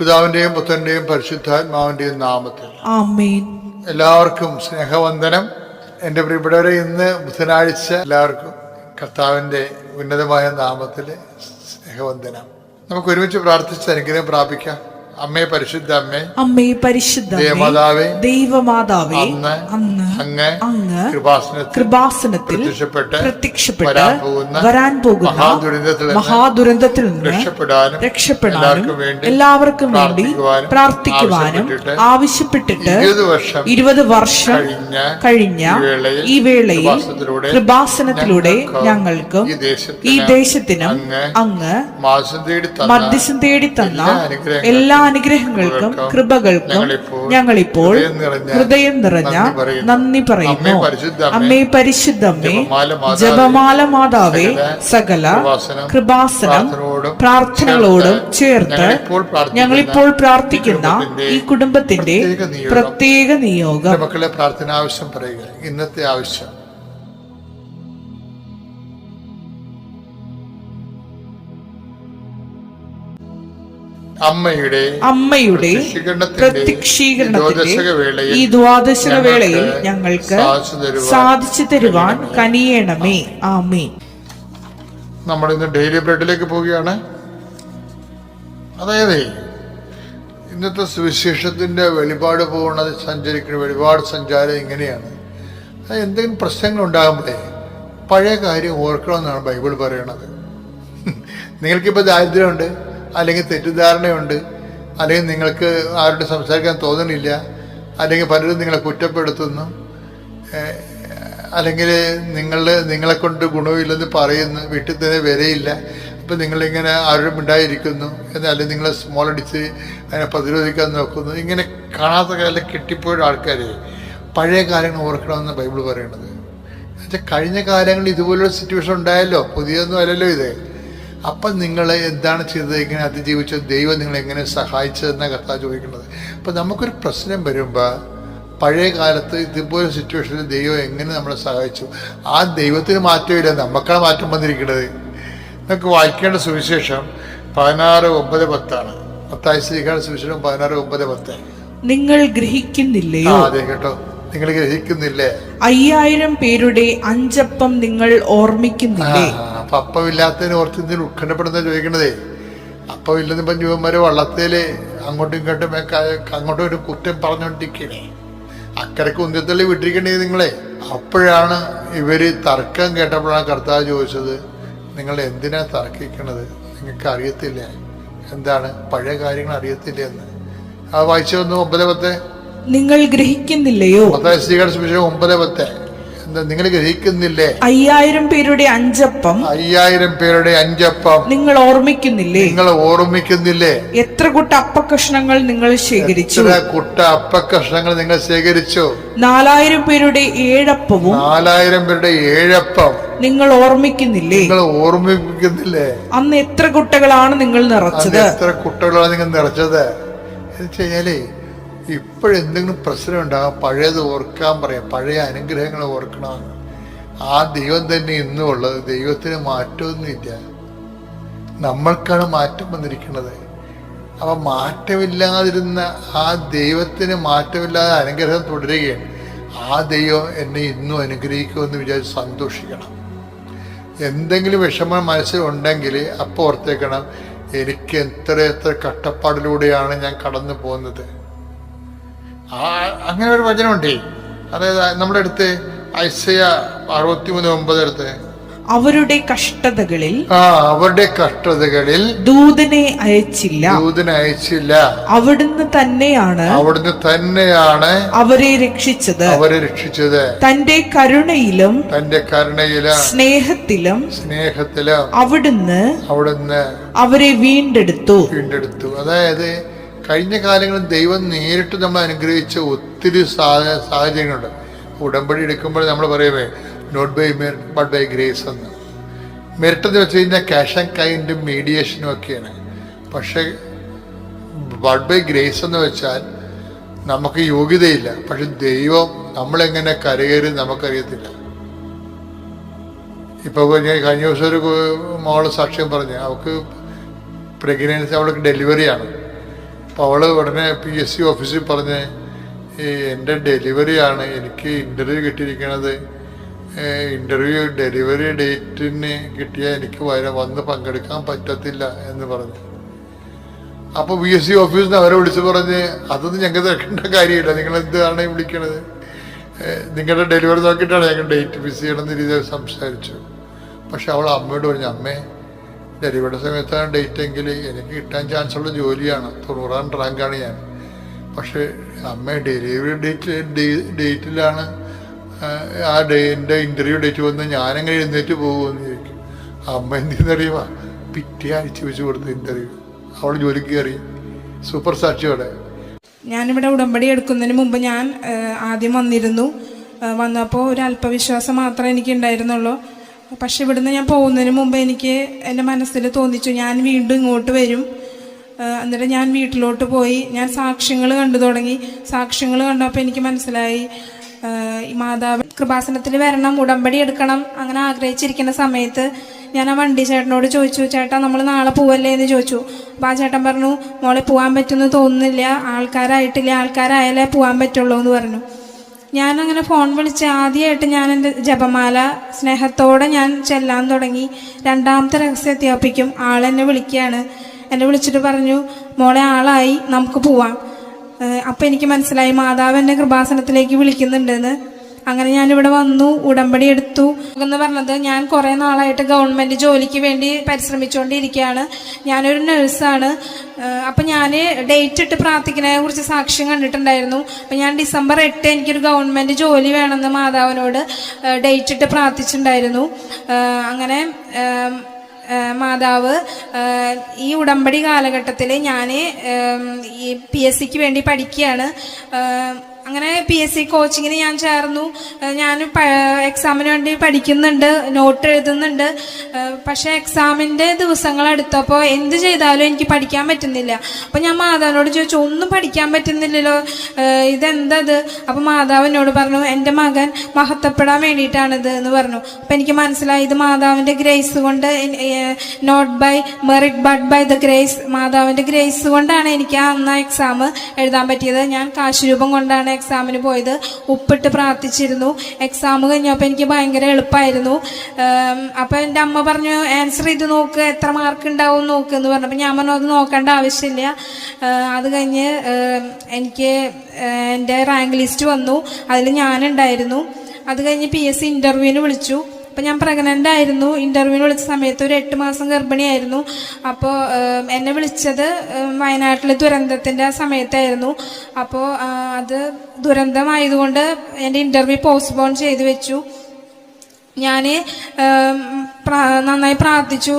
പിതാവിന്റെയും പുത്രന്റെയും പരിശുദ്ധാത്മാവിന്റെയും നാമത്തിൽ. എല്ലാവർക്കും സ്നേഹവന്ദനം. എന്റെ പ്രിയപ്പെട്ടവരെ ഇന്ന് ബുധനാഴ്ച എല്ലാവർക്കും കർത്താവിന്റെ ഉന്നതമായ നാമത്തിൽ സ്നേഹവന്ദനം. നമുക്ക് ഒരുമിച്ച് പ്രാർത്ഥിച്ച് അനുഗ്രഹം പ്രാപിക്കാം. അമ്മേ പരിശുദ്ധ അമ്മേ അമ്മേ പരിശുദ്ധ ദേവമാതാവേ ദൈവമാതാവേ അന്ന് അങ്ങ് അങ്ങ് കൃപാസനത്തിൽ കൃപാസനത്തിൽ പ്രത്യക്ഷപ്പെട്ട് പ്രത്യക്ഷപ്പെട്ട് വരാൻ പോകുന്ന മഹാദുരന്തത്തിൽ നിന്ന് മഹാദുരന്തത്തിൽ നിന്ന് രക്ഷപ്പെടാനും രക്ഷപ്പെടാനും എല്ലാവർക്കും വേണ്ടി പ്രാർത്ഥിക്കുവാനും ആവശ്യപ്പെട്ടിട്ട് ഇരുപത് വർഷം കഴിഞ്ഞ കഴിഞ്ഞ ഈ വേളയിൽ കൃപാസനത്തിലൂടെ ഞങ്ങൾക്കും ഈ ദേശത്തിന് അങ്ങ് മധ്യസ്ഥം തേടി തന്ന എല്ലാ അനുഗ്രഹങ്ങൾക്കും കൃപകൾക്കും ഞങ്ങളിപ്പോൾ ഹൃദയം നിറഞ്ഞ നന്ദി പറയുന്നു. അമ്മേ പരിശുദ്ധ അമ്മേ, അമ്മേ പരിശുദ്ധമ്മേ ജപമാല മാതാവേ, സകല കൃപാസനം, പ്രാർത്ഥനകളോടും ചേർത്ത് ഞങ്ങളിപ്പോൾ പ്രാർത്ഥിക്കുന്ന ഈ കുടുംബത്തിന്റെ പ്രത്യേക നിയോഗം. പ്രത്യേക നിയോഗം. മക്കളെ പ്രാർത്ഥന ആവശ്യം പറയുക. ഇന്നത്തെ ആവശ്യം. അമ്മയുടെ അമ്മയുടെ പ്രത്യക്ഷീകരണത്തിന്റെ ഈ ദ്വാദശക വേളയിൽ ഞങ്ങൾക്ക് സാധിച്ചു തരുവാൻ കനിയേണമേ. ആമേ നമ്മൾ ഇന്ന് ഡെയിലി ബ്രെഡിലേക്ക് പോവുകയാണ്. അതായത് ഇന്നത്തെ സുവിശേഷത്തിന്റെ വെളിപാട് പോകുന്നത് സഞ്ചരിക്കുന്ന വെളിപാട് സഞ്ചാരം ഇങ്ങനെയാണ്. എന്തെങ്കിലും പ്രശ്നങ്ങൾ ഉണ്ടാകുമ്പോഴേ പഴയ കാര്യം ഓർക്കണമെന്നാണ് ബൈബിൾ പറയണത്. നിങ്ങൾക്കിപ്പോൾ ദാരിദ്ര്യമുണ്ട്? അല്ലെങ്കിൽ തെറ്റിദ്ധാരണയുണ്ട് അല്ലെങ്കിൽ നിങ്ങൾക്ക് ആരോട് സംസാരിക്കാൻ തോന്നുന്നില്ല അല്ലെങ്കിൽ പലരും നിങ്ങളെ കുറ്റപ്പെടുത്തുന്നു അല്ലെങ്കിൽ നിങ്ങൾ നിങ്ങളെ കൊണ്ട് ഗുണമില്ലെന്ന് പറയുന്നു വീട്ടിൽ തന്നെ വരയില്ല. അപ്പം നിങ്ങളിങ്ങനെ ആരും ഉണ്ടായിരിക്കുന്നു എന്നാലും നിങ്ങളെ സ്മോൾ അടിച്ച് അതിനെ പ്രതിരോധിക്കാൻ നോക്കുന്നു. ഇങ്ങനെ കാണാത്ത കാലം കെട്ടിപ്പോയ ആൾക്കാർ പഴയ കാര്യങ്ങൾ ഓർക്കണമെന്ന് ബൈബിൾ പറയണത് എന്നുവെച്ചാൽ കഴിഞ്ഞ കാലങ്ങളിൽ ഇതുപോലൊരു സിറ്റുവേഷൻ ഉണ്ടായല്ലോ പുതിയൊന്നും അല്ലല്ലോ ഇത്. അപ്പം നിങ്ങൾ എന്താണ് ചെയ്തത്? എങ്ങനെ അതിജീവിച്ചത് ദൈവം നിങ്ങളെ എങ്ങനെ സഹായിച്ചതെന്നാണ് കഥ ചോദിക്കുന്നത്. അപ്പം നമുക്കൊരു പ്രശ്നം വരുമ്പോൾ പഴയ കാലത്ത് ഇതുപോലെ സിറ്റുവേഷനിൽ ദൈവം എങ്ങനെ നമ്മളെ സഹായിച്ചു? ആ ദൈവത്തിന് മാറ്റമില്ല നമുക്കാണ് മാറ്റം വന്നിരിക്കുന്നത് നമുക്ക് വായിക്കേണ്ട സുവിശേഷം പതിനാറ് ഒമ്പത് പത്താണ്. പത്തായി സ്ത്രീകളുടെ സുവിശേഷം പതിനാറ് ഒമ്പത് പത്ത്. നിങ്ങൾ ഗ്രഹിക്കുന്നില്ലേ? അതെ കേട്ടോ. നിങ്ങൾ ഗ്രഹിക്കുന്നില്ലേ? അയ്യായിരം പേരുടെ അഞ്ചപ്പം നിങ്ങൾ ഓർമ്മിക്കുന്നില്ലേ? അപ്പൊ അപ്പമില്ലാത്തതിന് ഓർത്ത് ഇതിൽ ഉത്കണ്ഠപ്പെടുന്ന ചോദിക്കണതേ അപ്പമില്ലെന്ന് ഇപ്പം ജീവന്മാർ വള്ളത്തിൽ അങ്ങോട്ടും ഇങ്ങോട്ടും അങ്ങോട്ടും ഒരു കുറ്റം പറഞ്ഞുകൊണ്ടിരിക്കണേ അക്കരക്ക് ഉന്തിത്തള്ളി വിട്ടിരിക്കണേ നിങ്ങളെ. അപ്പോഴാണ് ഇവർ തർക്കം കേട്ടപ്പോഴാണ് കർത്താവ് ചോദിച്ചത് നിങ്ങൾ എന്തിനാ തർക്കിക്കണത്? നിങ്ങൾക്ക് അറിയത്തില്ല. എന്താണ്? പഴയ കാര്യങ്ങൾ അറിയത്തില്ല എന്ന്. ആ വായിച്ചു വന്നു ഒമ്പത് പത്ത്. നിങ്ങൾ ഗ്രഹിക്കുന്നില്ലയോ? ഒമ്പത് പത്ത്. നിങ്ങൾ ഗ്രഹിക്കുന്നില്ലേ? അയ്യായിരം പേരുടെ അഞ്ചപ്പം. അയ്യായിരം പേരുടെ അഞ്ചപ്പം. നിങ്ങൾ ഓർമ്മിക്കുന്നില്ലേ? നിങ്ങൾ ഓർമ്മിക്കുന്നില്ലേ? എത്ര കൂട്ട അപ്പകഷ്ണങ്ങൾ നിങ്ങൾ ശേഖരിച്ചു? എത്ര കുട്ട അപ്പക്കഷ്ണങ്ങൾ നിങ്ങൾ ശേഖരിച്ചു? നാലായിരം പേരുടെ ഏഴപ്പവും. നാലായിരം പേരുടെ ഏഴപ്പം. നിങ്ങൾ ഓർമ്മിക്കുന്നില്ലേ? നിങ്ങൾ ഓർമ്മിപ്പിക്കുന്നില്ലേ അന്ന് എത്ര കുട്ടകളാണ് നിങ്ങൾ നിറച്ചത്? എത്ര കുട്ടകളാണ് നിങ്ങൾ നിറച്ചത്? എന്ന് വെച്ച് കഴിഞ്ഞാലേ ഇപ്പോഴെന്തെങ്കിലും പ്രശ്നം ഉണ്ടാകാം പഴയത് ഓർക്കാൻ പറയാം പഴയ അനുഗ്രഹങ്ങൾ ഓർക്കണം. ആ ദൈവം തന്നെ ഇന്നും ഉള്ളത് ദൈവത്തിന് മാറ്റമൊന്നുമില്ല. നമ്മൾക്കാണ് മാറ്റം വന്നിരിക്കുന്നത്. അപ്പൊ മാറ്റമില്ലാതിരുന്ന ആ ദൈവത്തിന് മാറ്റമില്ലാതെ അനുഗ്രഹം തുടരുകയാണ്. ആ ദൈവം എന്നെ ഇന്നും അനുഗ്രഹിക്കുമെന്ന് വിചാരിച്ച് സന്തോഷിക്കണം. എന്തെങ്കിലും വിഷമം മനസ്സിലുണ്ടെങ്കിൽ അപ്പോൾ ഓർത്തേക്കണം എനിക്ക് എത്ര എത്ര കട്ടപ്പാടിലൂടെയാണ് ഞാൻ കടന്നു പോകുന്നത് ആ അങ്ങനെ ഒരു വചനമുണ്ടേ. അതായത് നമ്മുടെ അടുത്ത് ഐസയ അറുപത്തിമൂന്ന് ഒമ്പത് അടുത്ത് അവരുടെ കഷ്ടതകളിൽ ആ അവരുടെ കഷ്ടതകളിൽ ദൂതനെ അയച്ചില്ല. ദൂതനെ അയച്ചില്ല. അവിടുന്ന് തന്നെയാണ് അവിടുന്ന് തന്നെയാണ് അവരെ രക്ഷിച്ചത്. അവരെ രക്ഷിച്ചത്. തന്റെ കരുണയിലും തന്റെ കരുണയിലും സ്നേഹത്തിലും സ്നേഹത്തിലും അവിടുന്ന് അവിടുന്ന് അവരെ വീണ്ടെടുത്തു. വീണ്ടെടുത്തു. അതായത് കഴിഞ്ഞ കാലങ്ങളിൽ ദൈവം നേരിട്ട് നമ്മൾ അനുഗ്രഹിച്ച ഒത്തിരി സാഹ- സാഹചര്യങ്ങളുണ്ട്. ഉടമ്പടി എടുക്കുമ്പോൾ നമ്മൾ പറയുമേ not by merit but by grace എന്ന്. മെറിറ്റ് വെച്ച് കഴിഞ്ഞാൽ ക്യാഷ് ആൻഡ് കൈൻഡും മീഡിയേഷനും ഒക്കെയാണ്. പക്ഷേ ബട്ട് ബൈ ഗ്രേസ് എന്ന് വെച്ചാൽ നമുക്ക് യോഗ്യതയില്ല. പക്ഷെ ദൈവം നമ്മളെങ്ങനെ കരകയറി നമുക്കറിയത്തില്ല. ഇപ്പോൾ ഞാൻ കഴിഞ്ഞ ദിവസം ഒരു മോൾ സാക്ഷ്യം പറഞ്ഞു. അവൾക്ക് പ്രഗ്നൻസി അവൾക്ക് ഡെലിവറിയാണ് അപ്പോൾ അവൾ ഉടനെ പി എസ് സി ഓഫീസിൽ പറഞ്ഞ് ഈ എന്റെ ഡെലിവറിയാണ് എനിക്ക് ഇന്റർവ്യൂ കിട്ടിയിരിക്കണത്. ഇന്റർവ്യൂ ഡെലിവറി ഡേറ്റിന് കിട്ടിയാൽ എനിക്ക് വരെ വന്ന് പങ്കെടുക്കാൻ പറ്റത്തില്ല എന്ന് പറഞ്ഞു. അപ്പോൾ പി എസ് സി ഓഫീസിൽ നിന്ന് അവരെ വിളിച്ച് പറഞ്ഞ് അതൊന്നും ഞങ്ങൾക്ക് തിരക്കേണ്ട കാര്യമില്ല. നിങ്ങൾ എന്താണ് വിളിക്കണത്? നിങ്ങളുടെ ഡെലിവറി നോക്കിയിട്ടാണ് ഞങ്ങൾ ഡേറ്റ് ഫിക്സ് ചെയ്യണമെന്ന രീതിയിൽ സംസാരിച്ചു. പക്ഷെ അവൾ അമ്മയോട് പറഞ്ഞു അമ്മേ ഡെലിവറി സമയത്താണ് ഡേറ്റ് എങ്കിൽ എനിക്ക് കിട്ടാൻ ചാൻസ് ഉള്ള ജോലിയാണ്. തൊണ്ണൂറാം റാങ്കാണ് ഞാൻ. പക്ഷേ അമ്മ ഡെലിവറി ഡേറ്റ് ഡേറ്റിലാണ് ആ ഡേ എന്റെ ഇന്റർവ്യൂ ഡേറ്റ് വന്ന് ഞാനെങ്ങനെ എഴുന്നേറ്റ് പോകുമെന്ന് ചോദിക്കും. അമ്മ എന്തെന്നറിയുമോ പിറ്റേ അഴിച്ചു വെച്ച് കൊടുത്ത ഇന്റർവ്യൂ അവൾ ജോലിക്ക് കയറി. സൂപ്പർ സാക്ഷിയോടെ ഞാനിവിടെ ഉടമ്പടി എടുക്കുന്നതിന് മുമ്പ് ഞാൻ ആദ്യം വന്നിരുന്നു. വന്നപ്പോൾ ഒരു അല്പവിശ്വാസം മാത്രമേ എനിക്ക് ഉണ്ടായിരുന്നുള്ളൂ പക്ഷെ ഇവിടുന്ന് ഞാൻ പോകുന്നതിന് മുമ്പ് എനിക്ക് എന്റെ മനസ്സിൽ തോന്നിച്ചു ഞാൻ വീണ്ടും ഇങ്ങോട്ട് വരും. എന്നിട്ട് ഞാൻ വീട്ടിലോട്ട് പോയി. ഞാൻ സാക്ഷ്യങ്ങൾ കണ്ടു തുടങ്ങി. സാക്ഷ്യങ്ങൾ കണ്ടപ്പോൾ എനിക്ക് മനസ്സിലായി ഈ മാതാവ് കൃപാസനത്തിൽ വരണം ഉടമ്പടി എടുക്കണം അങ്ങനെ ആഗ്രഹിച്ചിരിക്കുന്ന സമയത്ത് ഞാൻ ആ വണ്ടി ചേട്ടനോട് ചോദിച്ചു ചേട്ടാ നമ്മൾ നാളെ പോവല്ലേ? എന്ന് ചോദിച്ചു. അപ്പോൾ ആ ചേട്ടൻ പറഞ്ഞു മോളെ പോകാൻ പറ്റുമെന്ന് തോന്നുന്നില്ല. ആൾക്കാരായിട്ടില്ല? ആൾക്കാരായാലേ പോകാൻ പറ്റുള്ളൂ എന്ന് പറഞ്ഞു. ഞാൻ അങ്ങനെ ഫോൺ വിളിച്ച് ആദ്യമായിട്ട് ഞാൻ എന്റെ ജപമാല സ്നേഹത്തോടെ ഞാൻ ചെല്ലാൻ തുടങ്ങി. രണ്ടാമത്തെ രഹസ്യം അധ്യാപിക്കും ആളെന്നെ വിളിക്കുകയാണ് എന്നെ വിളിച്ചിട്ട് പറഞ്ഞു മോളെ ആളായി. നമുക്ക് പോവാം. അപ്പം എനിക്ക് മനസ്സിലായി മാതാവ് എന്നെ കൃപാസനത്തിലേക്ക് വിളിക്കുന്നുണ്ടെന്ന്. അങ്ങനെ ഞാനിവിടെ വന്നു. ഉടമ്പടി എടുത്തു എന്ന് പറഞ്ഞത് ഞാൻ കുറേ നാളായിട്ട് ഗവൺമെന്റ് ജോലിക്ക് വേണ്ടി പരിശ്രമിച്ചുകൊണ്ടിരിക്കുകയാണ് ഞാനൊരു നഴ്സാണ്. അപ്പം ഞാൻ ഡേറ്റ് ഇട്ട് പ്രാർത്ഥിക്കുന്നതിനെ കുറിച്ച് സാക്ഷ്യം കണ്ടിട്ടുണ്ടായിരുന്നു. അപ്പം ഞാൻ ഡിസംബർ എട്ട് എനിക്കൊരു ഗവൺമെന്റ് ജോലി വേണമെന്ന് മാതാവിനോട് ഡേറ്റ് ഇട്ട് പ്രാർത്ഥിച്ചിട്ടുണ്ടായിരുന്നു. അങ്ങനെ മാതാവ് ഈ ഉടമ്പടി കാലഘട്ടത്തിൽ ഞാൻ ഈ പി എസ് സിക്ക് വേണ്ടി പഠിക്കുകയാണ്. അങ്ങനെ പി എസ് സി കോച്ചിങ്ങിന് ഞാൻ ചേർന്നു. ഞാൻ എക്സാമിന് വേണ്ടി പഠിക്കുന്നുണ്ട് നോട്ട് എഴുതുന്നുണ്ട്. പക്ഷേ എക്സാമിന്റെ ദിവസങ്ങൾ അടുത്തപ്പോൾ എന്ത് ചെയ്താലും എനിക്ക് പഠിക്കാൻ പറ്റുന്നില്ല. അപ്പോൾ ഞാൻ മാതാവിനോട് ചോദിച്ചു ഒന്നും പഠിക്കാൻ പറ്റുന്നില്ലല്ലോ. ഇതെന്തത് അപ്പോൾ മാതാവ് എന്നോട് പറഞ്ഞു എന്റെ മകൻ മഹത്വപ്പെടാൻ വേണ്ടിയിട്ടാണിത് എന്ന് പറഞ്ഞു. അപ്പോൾ എനിക്ക് മനസ്സിലായി ഇത് മാതാവിന്റെ ഗ്രേസ് കൊണ്ട് not by merit but by the grace മാതാവിന്റെ ഗ്രേസ് കൊണ്ടാണ് എനിക്ക് അന്ന് എക്സാം എഴുതാൻ പറ്റിയത്. ഞാൻ കാശ് രൂപം കൊണ്ടാണ് എക്സാമിന് പോയത്. ഉപ്പിട്ട് പ്രാർത്ഥിച്ചിരുന്നു. എക്സാം കഴിഞ്ഞപ്പോൾ എനിക്ക് ഭയങ്കര എളുപ്പമായിരുന്നു അപ്പോൾ എന്റെ അമ്മ പറഞ്ഞു ആൻസർ ചെയ്ത് നോക്ക് എത്ര മാർക്ക് ഉണ്ടാവും നോക്ക് എന്ന് പറഞ്ഞപ്പോൾ ഞാൻ പറഞ്ഞു അത് നോക്കേണ്ട ആവശ്യമില്ല. അത് കഴിഞ്ഞ് എനിക്ക് എന്റെ റാങ്ക് ലിസ്റ്റ് വന്നു. അതിൽ ഞാനുണ്ടായിരുന്നു. അത് കഴിഞ്ഞ് പി എസ് സി ഇന്റർവ്യൂവിന് വിളിച്ചു. അപ്പോൾ ഞാൻ പ്രഗ്നന്റ് ആയിരുന്നു. ഇന്റർവ്യൂവിന് വിളിച്ച സമയത്ത് ഒരു എട്ട് മാസം ഗർഭിണിയായിരുന്നു. അപ്പോൾ എന്നെ വിളിച്ചത് വയനാട്ടിലെ ദുരന്തത്തിന്റെ സമയത്തായിരുന്നു. അപ്പോൾ അത് ദുരന്തമായതുകൊണ്ട് എന്റെ ഇന്റർവ്യൂ പോസ്റ്റ്പോൺ ചെയ്തു വെച്ചു. ഞാൻ നന്നായി പ്രാർത്ഥിച്ചു.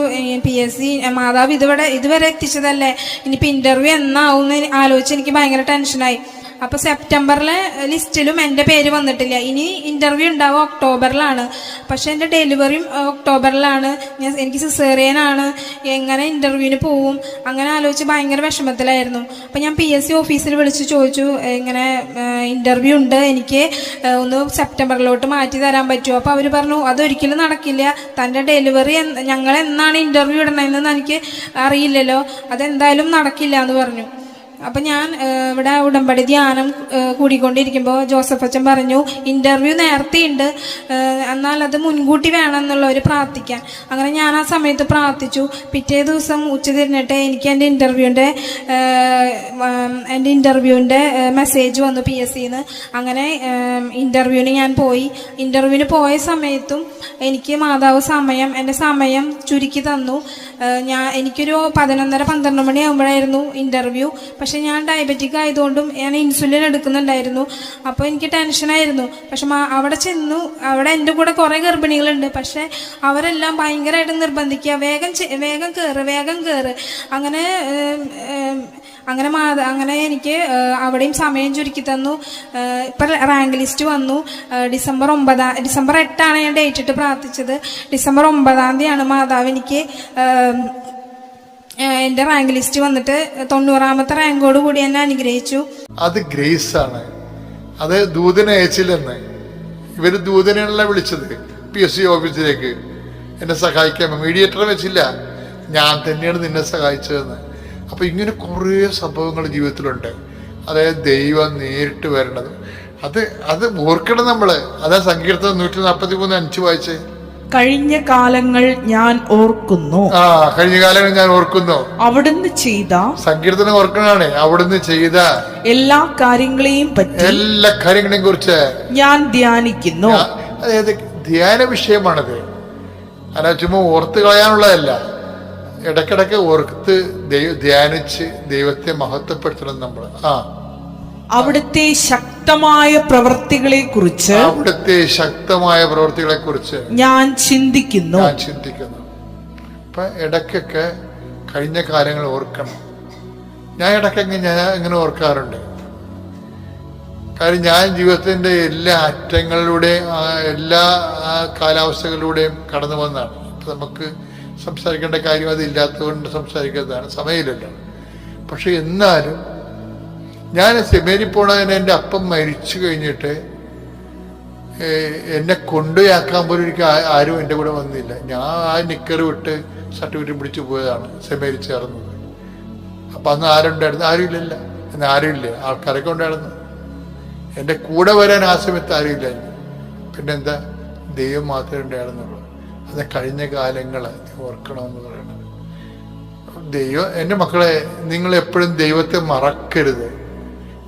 പി എസ് സി മാതാവ് ഇതുവരെ ഇതുവരെ എത്തിച്ചതല്ലേ? ഇനിയിപ്പോൾ ഇന്റർവ്യൂ എന്നാവും എന്ന് ആലോചിച്ച് എനിക്ക് ഭയങ്കര ടെൻഷനായി. അപ്പോൾ സെപ്റ്റംബറിലെ ലിസ്റ്റിലും എന്റെ പേര് വന്നിട്ടില്ല. ഇനി ഇന്റർവ്യൂ ഉണ്ടാവും ഒക്ടോബറിലാണ്. പക്ഷെ എന്റെ ഡെലിവറിയും ഒക്ടോബറിലാണ്. ഞാൻ എനിക്ക് സിസേറിയനാണ്. എങ്ങനെ ഇന്റർവ്യൂവിന് പോവും? അങ്ങനെ ആലോചിച്ച് ഭയങ്കര വിഷമത്തിലായിരുന്നു. അപ്പോൾ ഞാൻ പി എസ് സി ഓഫീസിൽ വിളിച്ച് ചോദിച്ചു ഇങ്ങനെ ഇന്റർവ്യൂ ഉണ്ട്. എനിക്ക് ഒന്ന് സെപ്റ്റംബറിലോട്ട് മാറ്റി തരാൻ പറ്റുമോ? അപ്പോൾ അവർ പറഞ്ഞു അതൊരിക്കലും നടക്കില്ല. തന്റെ ഡെലിവറി ഞങ്ങൾ എന്നാണ് ഇന്റർവ്യൂ ഇടണമെന്ന് എനിക്ക് അറിയില്ലല്ലോ. അതെന്തായാലും നടക്കില്ല എന്ന് പറഞ്ഞു. അപ്പം ഞാൻ ഇവിടെ ഉടമ്പടി ധ്യാനം കൂടിക്കൊണ്ടിരിക്കുമ്പോൾ ജോസഫ് അച്ഛൻ പറഞ്ഞു ഇന്റർവ്യൂ നേരത്തെ ഉണ്ട് എന്നാൽ അത് മുൻകൂട്ടി വേണം എന്നുള്ളവർ പ്രാർത്ഥിക്കാൻ. അങ്ങനെ ഞാൻ ആ സമയത്ത് പ്രാർത്ഥിച്ചു. പിറ്റേ ദിവസം ഉച്ച തിരിഞ്ഞിട്ട് എനിക്ക് എന്റെ ഇന്റർവ്യൂവിന്റെ എന്റെ ഇന്റർവ്യൂവിന്റെ മെസ്സേജ് വന്നു പി എസ് സിന്ന്. അങ്ങനെ ഇന്റർവ്യൂവിന് ഞാൻ പോയി. ഇന്റർവ്യൂവിന് പോയ സമയത്തും എനിക്ക് മാതാവ് സമയം എന്റെ സമയം ചുരുക്കി തന്നു. ഞാൻ എനിക്കൊരു പതിനൊന്നര പന്ത്രണ്ട് മണിയാകുമ്പോഴായിരുന്നു ഇന്റർവ്യൂ പക്ഷെ ഞാൻ ഡയബറ്റിക് ആയതുകൊണ്ടും ഞാൻ ഇൻസുലിൻ എടുക്കുന്നുണ്ടായിരുന്നു. അപ്പോൾ എനിക്ക് ടെൻഷനായിരുന്നു പക്ഷെ അവിടെ ചെന്നു അവിടെ എന്റെ കൂടെ കുറേ ഗർഭിണികളുണ്ട്. പക്ഷെ അവരെല്ലാം ഭയങ്കരമായിട്ട് നിർബന്ധിക്കുക. വേഗം വേഗം കയറ് വേഗം കയറ് അങ്ങനെ അങ്ങനെ മാത അങ്ങനെ എനിക്ക് അവിടെയും സമയം ചുരുക്കി തന്നു. ഇപ്പം റാങ്ക് ലിസ്റ്റ് വന്നു. ഡിസംബർ ഒമ്പതാം ഡിസംബർ എട്ടാണ് ഞാൻ ഡേറ്റ് ഇട്ട് പ്രാർത്ഥിച്ചത്. ഡിസംബർ ഒമ്പതാം തീയതിയാണ് മാതാവ് എനിക്ക് എന്റെ റാങ്ക് ലിസ്റ്റ് വന്നിട്ട് തൊണ്ണൂറാമത്തെ റാങ്കോട് കൂടി എന്നെ അനുഗ്രഹിച്ചു. അത് ഗ്രേസ് ആണ്. അത് ദൂതനെ അയച്ചില്ലെന്ന്. ഇവർ ദൂതനെയല്ല വിളിച്ചത് പി എസ് സി ഓഫീസിലേക്ക്. എന്നെ സഹായിക്കാൻ മീഡിയേറ്റർ വെച്ചില്ല. ഞാൻ തന്നെയാണ് നിന്നെ സഹായിച്ചതെന്ന്. അപ്പൊ ഇങ്ങനെ കുറേ സംഭവങ്ങൾ ജീവിതത്തിലുണ്ട്. അതായത് ദൈവം നേരിട്ട് വരണത് അത് അത് ഓർക്കണം നമ്മൾ. അതാ സങ്കീർത്തനം നൂറ്റി നാൽപ്പത്തി മൂന്ന് അഞ്ച് വായിച്ചേ. കഴിഞ്ഞ കാലങ്ങൾ ഞാൻ ഓർക്കുന്നു. ആ കഴിഞ്ഞ കാലങ്ങൾ ഞാൻ ഓർക്കുന്നു. അവിടുന്ന് ചെയ്ത സങ്കീർത്തനം ഓർക്കണാണ്. അവിടുന്ന് ചെയ്ത എല്ലാ കാര്യങ്ങളെയും പറ്റി എല്ലാ കാര്യങ്ങളെയും കുറിച്ച് ഞാൻ ധ്യാനിക്കുന്നു. അതായത് ധ്യാന വിഷയമാണത്. അല്ല ചുമ്മാ ഓർത്ത് കളയാനുള്ളതല്ല. ഇടക്കിടക്ക് ഓർത്ത് ദൈവ ധ്യാനിച്ച് ദൈവത്തെ മഹത്വപ്പെടുത്തണം നമ്മൾ ആ. അവിടുത്തെ ശക്തമായ പ്രവൃത്തികളെ കുറിച്ച് അവിടുത്തെ ശക്തമായ പ്രവൃത്തികളെ കുറിച്ച് ഞാൻ ചിന്തിക്കുന്നു. ഞാൻ ചിന്തിക്കുന്നു. ഇപ്പൊ ഇടയ്ക്കൊക്കെ കഴിഞ്ഞ കാര്യങ്ങൾ ഓർക്കണം. ഞാൻ ഇടയ്ക്കൊക്കെ ഞാൻ ഇങ്ങനെ ഓർക്കാറുണ്ട്. കാര്യം ഞാൻ ജീവിതത്തിന്റെ എല്ലാ അറ്റങ്ങളിലൂടെയും എല്ലാ കാലാവസ്ഥകളിലൂടെയും കടന്നു വന്നതാണ്. നമുക്ക് സംസാരിക്കേണ്ട കാര്യം അതില്ലാത്തതുകൊണ്ട് സംസാരിക്കുന്നതാണ് സമയമില്ലല്ലോ. പക്ഷെ എന്നാലും ഞാൻ സെമേരി പോണതിന് എന്റെ അപ്പം മരിച്ചു കഴിഞ്ഞിട്ട് എന്നെ കൊണ്ടുപോയാക്കാൻ പോലും എനിക്ക് ആരും എന്റെ കൂടെ വന്നില്ല. ഞാൻ ആ നിക്കർ വിട്ട് സർട്ടിഫിക്കറ്റ് പിടിച്ചു പോയതാണ് സെമേരി ചേർന്നത്. അപ്പം അന്ന് ആരുണ്ടായിരുന്നു ആരും ഇല്ലല്ല. എന്നെ ആരും ഇല്ല. ആൾക്കാരൊക്കെ ഉണ്ടായിരുന്നു. എന്റെ കൂടെ വരാൻ ആ സമയത്ത് ആരും ഇല്ല പിന്നെന്താ? ദൈവം മാത്രമേ ഉണ്ടായിരുന്നുള്ളൂ. അത് കഴിഞ്ഞ കാലങ്ങൾ ഓർക്കണമെന്ന് പറയുന്നത്. ദൈവം എന്റെ മക്കളെ നിങ്ങൾ എപ്പോഴും ദൈവത്തെ മറക്കരുത്.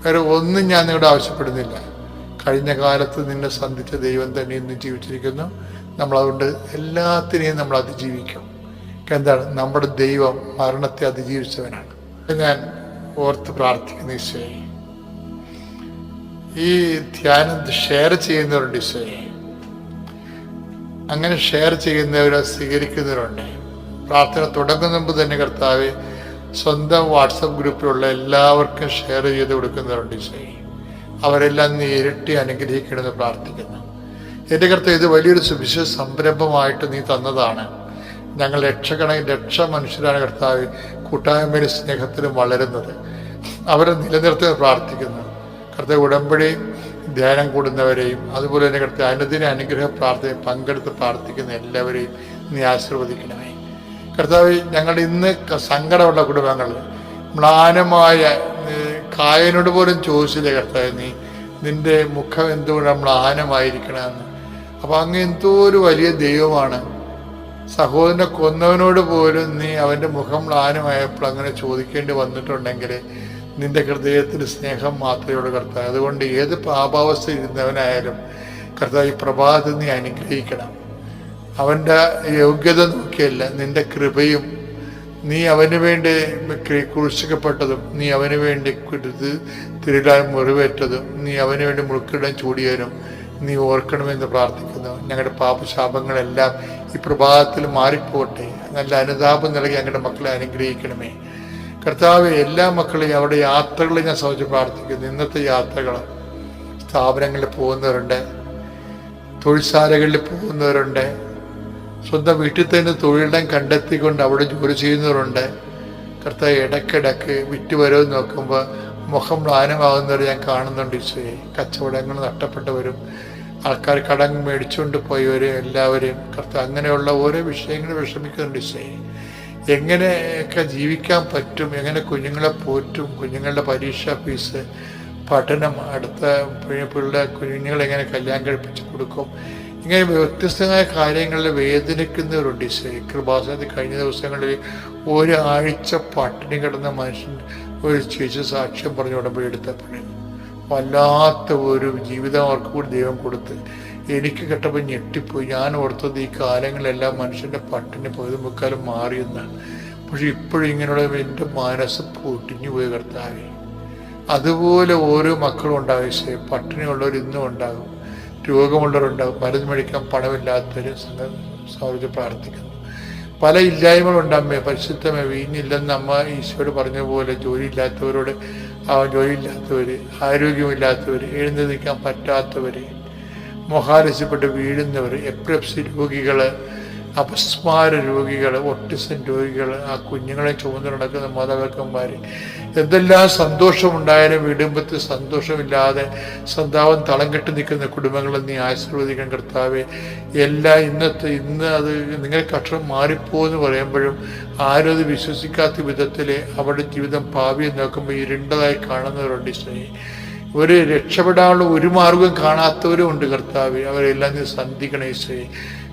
വേറെ ഒന്നും ഞാൻ നിങ്ങളോട് ആവശ്യപ്പെടുന്നില്ല. കഴിഞ്ഞ കാലത്ത് നിന്നെ സന്ധിച്ച ദൈവം തന്നെ ഇന്ന് ജീവിച്ചിരിക്കുന്നു. നമ്മളതുകൊണ്ട് എല്ലാത്തിനെയും നമ്മൾ അതിജീവിക്കും. എന്താണ്? നമ്മുടെ ദൈവം മരണത്തെ അതിജീവിച്ചവനാണ്. ഞാൻ ഓർത്ത് പ്രാർത്ഥിക്കുന്ന ഈശോയെ. ഈ ധ്യാനം ഷെയർ ചെയ്യുന്നവരുണ്ട് ഈശോയെ. അങ്ങനെ ഷെയർ ചെയ്യുന്നവരെ സ്വീകരിക്കുന്നവരുണ്ട്. പ്രാർത്ഥന തുടങ്ങുന്ന മുമ്പ് തന്നെ കർത്താവ് സ്വന്തം വാട്സപ്പ് ഗ്രൂപ്പിലുള്ള എല്ലാവർക്കും ഷെയർ ചെയ്ത് കൊടുക്കുന്നവരുണ്ട് ഈശോയെ അവരെല്ലാം നീ ഇരട്ടി അനുഗ്രഹിക്കണമെന്ന് പ്രാർത്ഥിക്കുന്നു. എന്റെ കർത്ത ഇത് വലിയൊരു സുവിശേഷ സംരംഭമായിട്ട് നീ തന്നതാണ്. ഞങ്ങൾ ലക്ഷക്കണക്കിന് ലക്ഷ മനുഷ്യരാണ് കർത്താവ് കൂട്ടായ്മയിലും സ്നേഹത്തിലും വളരുന്നത്. അവരെ നിലനിർത്താൻ പ്രാർത്ഥിക്കുന്നു. കർത്താവ് ഉടമ്പടി ധ്യാനം കൂടുന്നവരെയും അതുപോലെ തന്നെ കർത്താവ് അനുദിന അനുഗ്രഹ പ്രാർത്ഥന പങ്കെടുത്ത് പ്രാർത്ഥിക്കുന്ന എല്ലാവരെയും നീ ആശീർവദിക്കണമേ. കർത്താവ് ഞങ്ങൾ ഇന്ന് സങ്കടമുള്ള കുടുംബങ്ങൾ മ്ലാനമായ കായനോട് പോലും ചോദിച്ചില്ല കർത്താവ് നീ നിന്റെ മുഖം എന്തുകൊണ്ട് മ്ലാനമായിരിക്കണമെന്ന്. അപ്പൊ അങ്ങ് എന്തോ ഒരു വലിയ ദൈവമാണ്. സഹോദരനെ കൊന്നവനോട് പോലും നീ അവന്റെ മുഖം മ്ലാനമായപ്പോൾ അങ്ങനെ ചോദിക്കേണ്ടി വന്നിട്ടുണ്ടെങ്കിൽ നിന്റെ ഹൃദയത്തിൽ സ്നേഹം മാത്രമേ ഉള്ളൂ കർത്താവ്. അതുകൊണ്ട് ഏത് പാപാവസ്ഥ ഇരുന്നവനായാലും കർത്താവ് ഈ പ്രഭാതത്തിൽ നീ അനുഗ്രഹിക്കണം. അവന്റെ യോഗ്യത നോക്കിയല്ല നിന്റെ കൃപയും നീ അവന് വേണ്ടി ക്രി- നീ അവന് വേണ്ടി തിരുടാൻ മുറിവേറ്റതും നീ അവന് വേണ്ടി മുൾക്കിടാൻ ചൂടിയവരും നീ ഓർക്കണമെന്ന് പ്രാർത്ഥിക്കുന്നു. ഞങ്ങളുടെ പാപശാപങ്ങളെല്ലാം ഈ പ്രഭാതത്തിൽ മാറിപ്പോട്ടെ നല്ല അനുതാപം നൽകി ഞങ്ങളുടെ മക്കളെ അനുഗ്രഹിക്കണമേ. കർത്താവ് എല്ലാ മക്കളെയും അവരുടെ യാത്രകളെ ഞാൻ സംബന്ധിച്ച് പ്രാർത്ഥിക്കുന്നു. ഇന്നത്തെ യാത്രകൾ സ്ഥാപനങ്ങളിൽ പോകുന്നവരുണ്ട് തൊഴിൽശാലകളിൽ പോകുന്നവരുണ്ട് സ്വന്തം വീട്ടിൽ തന്നെ തൊഴിലിടം കണ്ടെത്തിക്കൊണ്ട് അവിടെ ജോലി ചെയ്യുന്നവരുണ്ട്. കർത്താവ് ഇടയ്ക്കിടയ്ക്ക് വിറ്റുവരവ് നോക്കുമ്പോൾ മുഖം മ്ലാനമാകുന്നവർ ഞാൻ കാണുന്നുണ്ട് ഈശോയെ. കച്ചവടങ്ങൾ നഷ്ടപ്പെട്ടവരും ആൾക്കാർ കടം മേടിച്ചുകൊണ്ട് പോയവരും എല്ലാവരെയും കർത്താവ് അങ്ങനെയുള്ള ഓരോ വിഷയങ്ങൾ വിഷമിക്കുന്നുണ്ട് ഈശോയെ. എങ്ങനെയൊക്കെ ജീവിക്കാൻ പറ്റും എങ്ങനെ കുഞ്ഞുങ്ങളെ പോറ്റും കുഞ്ഞുങ്ങളുടെ പരീക്ഷാ ഫീസ് പഠനം അടുത്ത പിള്ളേർ കുഞ്ഞുങ്ങളെ എങ്ങനെ കല്യാണം കഴിപ്പിച്ച് കൊടുക്കും ഇങ്ങനെ വ്യത്യസ്തമായ കാര്യങ്ങളിൽ വേദനിക്കുന്നവരുണ്ട്. ഈശോയെ കൃപാസനത്തിൽ കഴിഞ്ഞ ദിവസങ്ങളിൽ ഒരാഴ്ച പട്ടിണി കിടന്ന മനുഷ്യൻ ഒരു ചേച്ചി സാക്ഷ്യം പറഞ്ഞു ഉടമ്പടി പണി വല്ലാത്ത ഒരു ജീവിതം അവർക്ക് കൂടി ദൈവം കൊടുത്ത്. എനിക്ക് കേട്ടപ്പോൾ ഞെട്ടിപ്പോയി. ഞാൻ ഓർത്തത് ഈ കാലങ്ങളെല്ലാം മനുഷ്യന്റെ പട്ടിണി പോയത് മുക്കാലം മാറിയെന്നാണ് പക്ഷെ ഇപ്പോഴും ഇങ്ങനെയുള്ള എന്റെ മനസ്സ് പൊട്ടിഞ്ഞു പോയി കർത്താവേ. അതുപോലെ ഓരോ മക്കളും ഉണ്ടാകും പട്ടിണിയുള്ളവർ ഇന്നും ഉണ്ടാകും. രോഗമുള്ളവരുണ്ടാകും മരുന്ന് മേടിക്കാൻ പണമില്ലാത്തവർ സൗകര്യം പ്രാർത്ഥിക്കുന്നു. പല ഇല്ലായ്മകളുണ്ട് അമ്മയെ പരിശുദ്ധമേ വീഞ്ഞില്ലെന്ന് അമ്മ ഈശോയോട് പറഞ്ഞ പോലെ ജോലിയില്ലാത്തവരോട് ആ ജോലിയില്ലാത്തവര് ആരോഗ്യമില്ലാത്തവര് എഴുന്നേൽക്കാൻ നിൽക്കാൻ പറ്റാത്തവര് മൊഹാലസ്യപ്പെട്ട് വീഴുന്നവർ എപ്രപ്സി രോഗികൾ അപസ്മാര രോഗികൾ ഒട്ടിസം രോഗികൾ ആ കുഞ്ഞുങ്ങളെ ചുമന്ന് നടക്കുന്ന മാതാപിതാക്കന്മാർ. എന്തെല്ലാം സന്തോഷമുണ്ടായാലും വിടുമ്പത്തിൽ സന്തോഷമില്ലാതെ സന്താപം തളം കെട്ടി നിൽക്കുന്ന കുടുംബങ്ങളെ നീ ആശീർവദിക്കാൻ കർത്താവെ. എല്ലാ ഇന്നത്തെ ഇന്ന് അത് നിങ്ങളുടെ കഷ്ടം മാറിപ്പോന്ന് പറയുമ്പോഴും ആരും അത് വിശ്വസിക്കാത്ത വിധത്തിൽ അവരുടെ ജീവിതം ഭാവിയെ നോക്കുമ്പോൾ ഇരുണ്ടതായി കാണുന്നവരുണ്ട് ഈശോയെ ഒരു രക്ഷപ്പെടാനുള്ള ഒരു മാർഗം കാണാത്തവരും ഉണ്ട് കർത്താവ്. അവരെല്ലാം നീ സന്ധിക്കണേ ഈശോയെ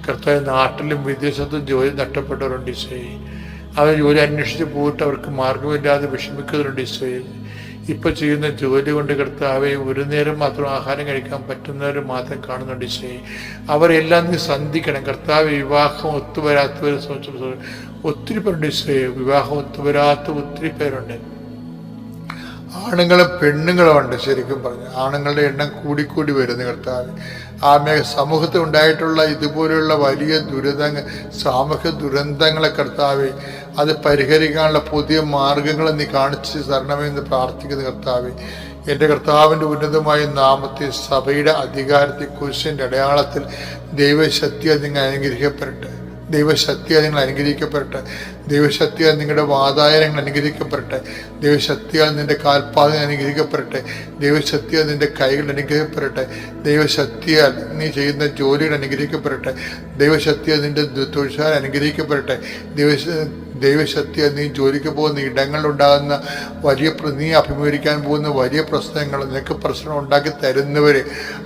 കർത്താവ് നാട്ടിലും വിദേശത്തും ജോലി നഷ്ടപ്പെട്ടവരുണ്ട് ഈശോയെ. അവർ ജോലി അന്വേഷിച്ച് പോയിട്ട് അവർക്ക് മാർഗമില്ലാതെ വിഷമിക്കുന്നവരുണ്ട് ഈശോയെ. ഇപ്പൊ ചെയ്യുന്ന ജോലി കൊണ്ട് കർത്താവെ ഒരു നേരം മാത്രം ആഹാരം കഴിക്കാൻ പറ്റുന്നവർ മാത്രം കാണുന്നുണ്ട് ഈശോയെ. അവരെല്ലാം നീ സന്ധിക്കണം. കർത്താവ് വിവാഹം ഒത്തുവരാത്തവരെ സംബന്ധിച്ചിടത്തോളം ഒത്തിരി പേരുണ്ട് ഈശോയെ. വിവാഹം ഒത്തുവരാത്ത ഒത്തിരി പേരുണ്ട്. ആണുങ്ങളും പെണ്ണുങ്ങളും ഉണ്ട് ശരിക്കും പറഞ്ഞു ആണുങ്ങളുടെ എണ്ണം കൂടിക്കൂടി വരുന്നു കർത്താവ്. ആമേ സമൂഹത്തിൽ ഉണ്ടായിട്ടുള്ള ഇതുപോലെയുള്ള വലിയ ദുരിതങ്ങൾ സാമൂഹ്യ ദുരന്തങ്ങളെ കർത്താവെ അത് പരിഹരിക്കാനുള്ള പുതിയ മാർഗങ്ങൾ നീ കാണിച്ച് തരണമെന്ന് പ്രാർത്ഥിക്കുന്ന കർത്താവെ. എന്റെ കർത്താവിന്റെ ഉന്നതമായ നാമത്തെ സഭയുടെ അധികാരത്തെ കുരിശിന്റെ അടയാളത്തിൽ ദൈവശക്തിയെ നിങ്ങൾ അനുഗ്രഹിക്കപ്പെടട്ടെ. ദൈവശക്തിയാൽ നിങ്ങൾ അനുഗ്രഹിക്കപ്പെടട്ടെ. ദൈവശക്തിയാൽ നിങ്ങളുടെ വാതായനങ്ങൾ അനുഗ്രഹിക്കപ്പെടട്ടെ. ദൈവശക്തിയാൽ നിന്റെ കാൽപാദം അനുഗ്രഹിക്കപ്പെടട്ടെ. ദൈവശക്തിയാൽ നിന്റെ കൈകൾ അനുഗ്രഹിക്കപ്പെടട്ടെ. ദൈവശക്തിയാൽ നീ ചെയ്യുന്ന ജോലികൾ അനുഗ്രഹിക്കപ്പെടട്ടെ. ദൈവശക്തിയാൽ നിന്റെ തൊഴിൽശാല അനുഗ്രഹിക്കപ്പെടട്ടെ. ദൈവ ദൈവശക്തിയാൽ നീ ജോലിക്ക് പോകുന്ന ഇടങ്ങളിലുണ്ടാകുന്ന വലിയ നീ അഭിമുഖീകരിക്കാൻ പോകുന്ന വലിയ പ്രശ്നങ്ങൾ നിനക്ക് പ്രശ്നം ഉണ്ടാക്കി തരുന്നവരെ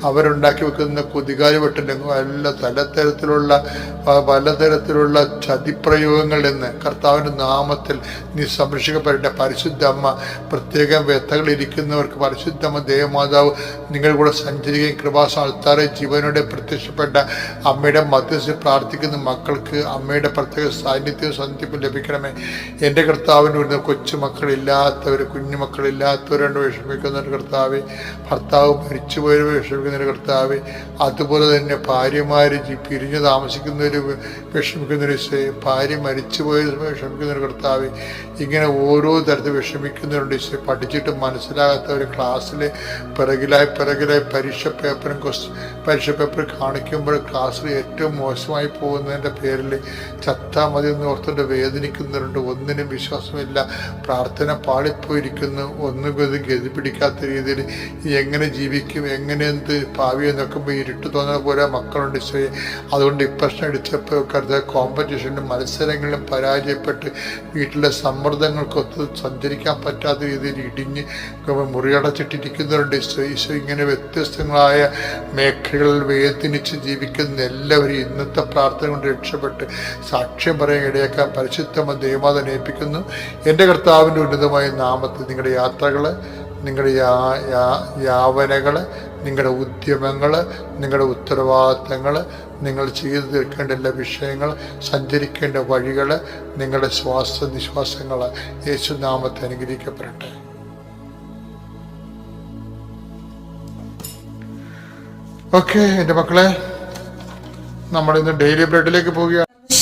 അവരുണ്ടാക്കി വെക്കുന്ന കൊതികാലി വെട്ടിന്റെ എല്ലാ പലതരത്തിലുള്ള പ- പലതരത്തിലുള്ള ചതിപ്രയോഗങ്ങളിൽ നിന്ന് കർത്താവിന്റെ നാമത്തിൽ നീ സംരക്ഷിക്കപ്പെടേണ്ട പരിശുദ്ധ അമ്മ പ്രത്യേകം വ്യഥകൾ ഇരിക്കുന്നവർക്ക് പരിശുദ്ധമ്മ ദേവമാതാവ് നിങ്ങൾ കൂടെ സഞ്ചരിക്കുകയും കൃപാസാൽത്താറെ ജീവനോടെ പ്രത്യക്ഷപ്പെട്ട അമ്മയുടെ മധ്യസ്ഥ പ്രാർത്ഥിക്കുന്ന മക്കൾക്ക് അമ്മയുടെ പ്രത്യേക സാന്നിധ്യവും സന്ധിപ്പും ലഭിക്കണമേ എന്റെ കർത്താവിന് വരുന്ന കൊച്ചുമക്കളില്ലാത്തവർ കുഞ്ഞുമക്കളില്ലാത്തവരുണ്ട് വിഷമിക്കുന്ന ഒരു കർത്താവ്. ഭർത്താവ് മരിച്ചുപോയവർ വിഷമിക്കുന്ന ഒരു കർത്താവ്. അതുപോലെ തന്നെ ഭാര്യമാര് പിരിഞ്ഞു താമസിക്കുന്നവർ വിഷമിക്കുന്ന ഒരു ഈശോയെ ഭാര്യ മരിച്ചുപോയ വിഷമിക്കുന്ന ഒരു കർത്താവ്. ഇങ്ങനെ ഓരോ തരത്തിൽ വിഷമിക്കുന്നവരുണ്ട്. ഈശോ പഠിച്ചിട്ട് മനസ്സിലാകാത്തവർ ക്ലാസ്സിൽ പിറകിലായി പിറകിലായി പരീക്ഷ പേപ്പറും പരീക്ഷ പേപ്പർ കാണിക്കുമ്പോൾ ക്ലാസ്സിൽ ഏറ്റവും മോശമായി പോകുന്നതിന്റെ പേരിൽ ചത്താ മതി എന്ന് ഓർത്തിട്ട് വേദനിക്കുന്നവരുണ്ട് ഒന്നിനും വിശ്വാസമില്ല. പ്രാർത്ഥന പാളിപ്പോയിരിക്കുന്നു. ഒന്നും ഗതി പിടിക്കാത്ത രീതിയിൽ എങ്ങനെ ജീവിക്കും എങ്ങനെ എന്ത് ഭാവിയെ നോക്കുമ്പോൾ ഇരുട്ട് തോന്നുന്ന പോലെ മക്കളുണ്ട് ഈശോയെ. അതുകൊണ്ട് ഇപ്രശ്നം പ്രശ്നം അടിച്ചപ്പോൾ കരുത കോമ്പറ്റീഷനിലും മത്സരങ്ങളിലും പരാജയപ്പെട്ട് വീട്ടിലെ സമ്മർദ്ദങ്ങൾക്കൊത്ത് സഞ്ചരിക്കാൻ പറ്റാത്ത രീതിയിൽ ഇടിഞ്ഞ് മുറിയടച്ചിട്ടിരിക്കുന്നവരുണ്ട് ഈശോ. ഈശോ ഇങ്ങനെ വ്യത്യസ്തങ്ങളായ മേഖലകളിൽ വേദനിച്ച് ജീവിക്കുന്ന എല്ലാവരും ഇന്നത്തെ പ്രാർത്ഥന കൊണ്ട് രക്ഷപ്പെട്ട് സാക്ഷ്യം പറയാൻ ഇടയാക്കാൻ പരിശുദ്ധമ ദൈവമാതനെ ഏൽപ്പിക്കുന്നു. എന്റെ കർത്താവിന്റെ ഉന്നതമായ നാമത്തിൽ നിങ്ങളുടെ യാത്രകൾ നിങ്ങളുടെ യാവനകൾ നിങ്ങളുടെ ഉദ്യമങ്ങൾ നിങ്ങളുടെ ഉത്തരവാദിത്തങ്ങൾ നിങ്ങൾ ചെയ്തു തീർക്കേണ്ട എല്ലാ വിഷയങ്ങൾ സഞ്ചരിക്കേണ്ട വഴികൾ നിങ്ങളുടെ ശ്വാസ നിശ്വാസങ്ങൾ യേശുനാമത്തെ അനുഗ്രഹിക്കപ്പെടട്ടെ. ഓക്കെ എന്റെ മക്കളെ നമ്മൾ ഇന്ന് ഡെയിലി ബ്രെഡിലേക്ക് പോവുകയാണ്.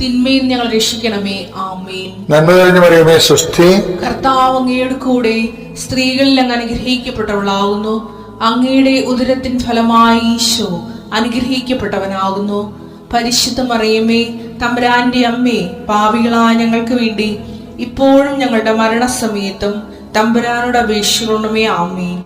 തിന്മയിൽ ഞങ്ങൾ രക്ഷിക്കണമേ. ആമേൻ. നന്മ കഴിഞ്ഞ പറയുമേ സുസ്ഥി കർത്താവ് അങ്ങയുടെ കൂടെ സ്ത്രീകളിൽ അങ്ങ് അനുഗ്രഹിക്കപ്പെട്ടവളാകുന്നു. അങ്ങയുടെ ഉദരത്തിൻ ഫലമായി ഈശോ അനുഗ്രഹിക്കപ്പെട്ടവനാകുന്നു. പരിശുദ്ധ മറിയമേ തമ്പുരാന്റെ അമ്മേ പാവികളായ ഞങ്ങൾക്ക് വേണ്ടി ഇപ്പോഴും ഞങ്ങളുടെ മരണസമയത്തും തമ്പുരാനോട് അപേക്ഷിക്കണമേ. ആമേൻ.